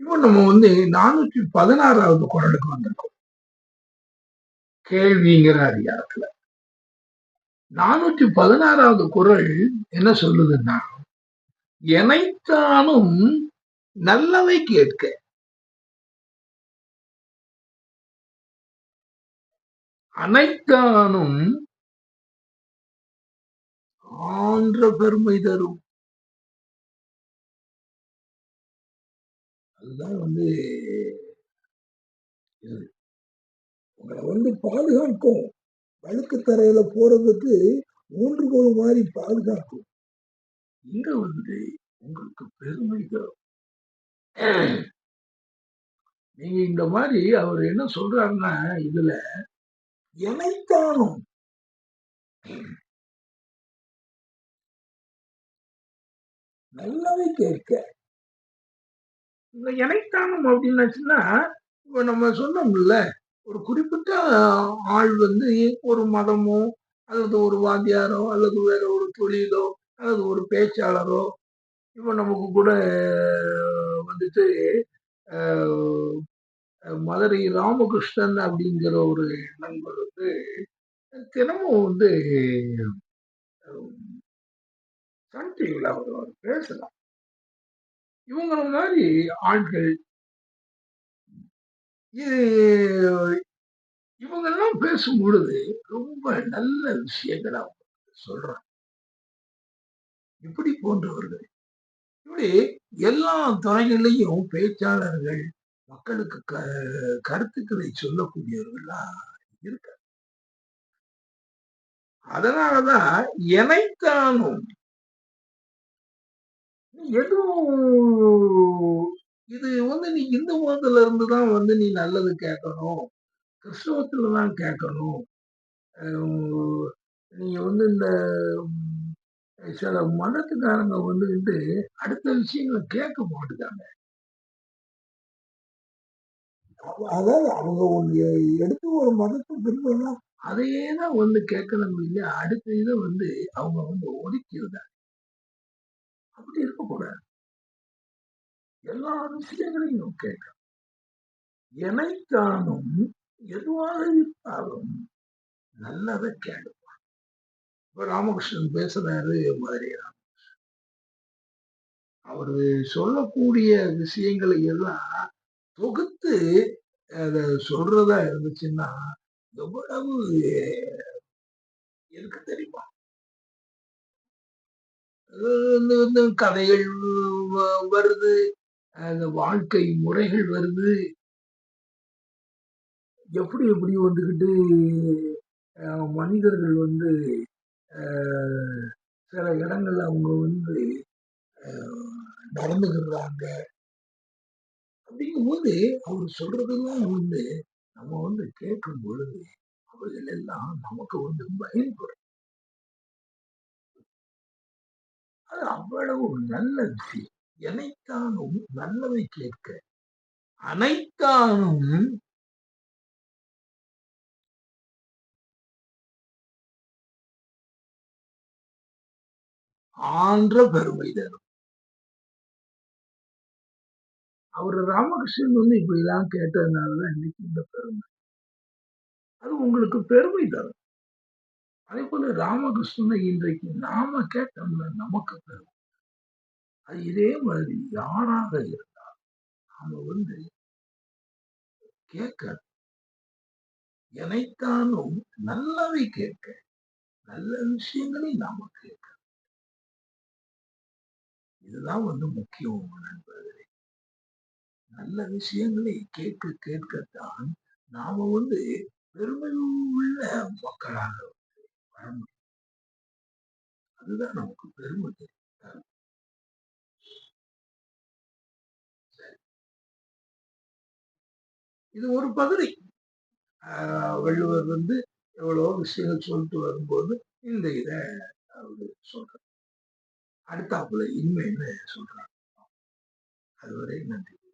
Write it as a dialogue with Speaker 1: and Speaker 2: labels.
Speaker 1: இப்போ நம்ம வந்து நானூற்றி பதினாறாவது குரலுக்கு வந்திருக்கோம் கேள்விங்கிற அதிகாரத்துல நானூற்றி பதினாறாவது குரல் என்ன சொல்லுதுன்னா எனைத்தானும் நல்லவை கேட்க அனைத்தானும் ஆன்ற பெருமை தரும் அதுதான் வந்து இது உங்களை வந்து பாதுகாக்கும் வழுக்கு தரையில போறதுக்கு மூன்றுகோள் மாதிரி பாதுகாக்கும் இங்க வந்து உங்களுக்கு பெருமை தரும் நீங்க இந்த மாதிரி அவர் என்ன சொல்றாருன்னா இதுல எனைத்தானும் நல்லாவே கேட்க
Speaker 2: இந்த இணைத்தானம் அப்படின்னாச்சுன்னா இப்போ நம்ம சொன்னோம்ல ஒரு குறிப்பிட்ட ஆள் வந்து ஒரு மதமோ அல்லது ஒரு வாத்தியாரோ அல்லது வேற ஒரு தொழிலோ அல்லது ஒரு பேச்சாளரோ இப்போ நமக்கு கூட வந்துட்டு மதுரை ராமகிருஷ்ணன் அப்படிங்கிற ஒரு நண்பர் வந்து தினமும் வந்து சன் டிவியில் அவர் பேசலாம் இவங்கள மாதிரி ஆண்கள் இது இவங்கெல்லாம் பேசும் பொழுது ரொம்ப நல்ல விஷயங்களை அவங்க சொல்றாங்க இப்படி போன்றவர்கள் இப்படி எல்லா துறைகளிலையும் பேச்சாளர்கள் மக்களுக்கு க கருத்துக்களை சொல்லக்கூடியவர்களா இருக்க அதனாலதான் எனைத்தானும் எதுவும் இது வந்து நீ இந்து மதத்துல இருந்து தான் வந்து நீ நல்லது கேட்கணும் கிறிஸ்தவத்துல தான் கேட்கணும் நீங்க வந்து இந்த சில மதத்துக்காரங்க வந்துக்கிட்டு அடுத்த விஷயங்களை கேட்க மாட்டுக்காங்க
Speaker 1: அதாவது அவங்க ஒன்று எடுத்து ஒரு மதத்தை பின்பற்றலாம்
Speaker 2: அதையே தான் வந்து கேட்கணும் இல்லையா அடுத்த இதை வந்து அவங்க வந்து ஒதுக்கிடுறாங்க
Speaker 1: அப்படி இருக்கக்கூடாது எல்லா விஷயங்களையும் கேட்க எனைத்தானும் எதுவாக இருந்தாலும் நல்லதை கேடுவான் இப்ப ராமகிருஷ்ணன் பேசுறாரு மாதிரி ராமகிருஷ்ணன் அவரு சொல்லக்கூடிய விஷயங்களை எல்லாம் தொகுத்து அதை சொல்றதா இருந்துச்சுன்னா எவ்வளவு இருக்கு தெரியுமா கதைகள் வருது அந்த வாழ்க்கை முறைகள் வருது எப்படி எப்படி வந்துக்கிட்டு மனிதர்கள் வந்து சில இடங்கள்ல அவங்க வந்து நடந்துக்கிறாங்க அப்படிங்கும்போது அவர் சொல்றதெல்லாம் வந்து நம்ம வந்து கேட்கும் பொழுது அவர்கள் எல்லாம் நமக்கு வந்து பயன்படும் அது அவ்வளவு நல்ல விஷயம் எனக்கானும் நல்லவை கேட்க அனைத்தானும் ஆன்ற பெருமை தரும் அவர் ராமகிருஷ்ணன் வந்து இப்படிதான் கேட்டதுனாலதான் இன்னைக்கு இந்த பெருமை அது உங்களுக்கு பெருமை தரும் அதே போல ராமகிருஷ்ணனை இன்றைக்கு நாம கேட்டோம்ல நமக்கு தரும் அது இதே மாதிரி யாராக இருந்தால் நாம வந்து கேட்க எனைத்தானும் நல்லவை கேட்க நல்ல விஷயங்களை நாம கேட்க இதுதான் வந்து முக்கியம் நண்பர்களே நல்ல விஷயங்களை கேட்க கேட்கத்தான் நாம வந்து பெருமை உள்ள மக்களாக அதுதான் நமக்கு பெருமை இது ஒரு பகுதி வள்ளுவர் வந்து எவ்வளவோ விஷயங்கள் சொல்லிட்டு வரும்போது இந்த இதை சொல்றாங்க அடுத்தாப்புல இன்மை என்ன சொல்றாங்க அதுவரை நன்றி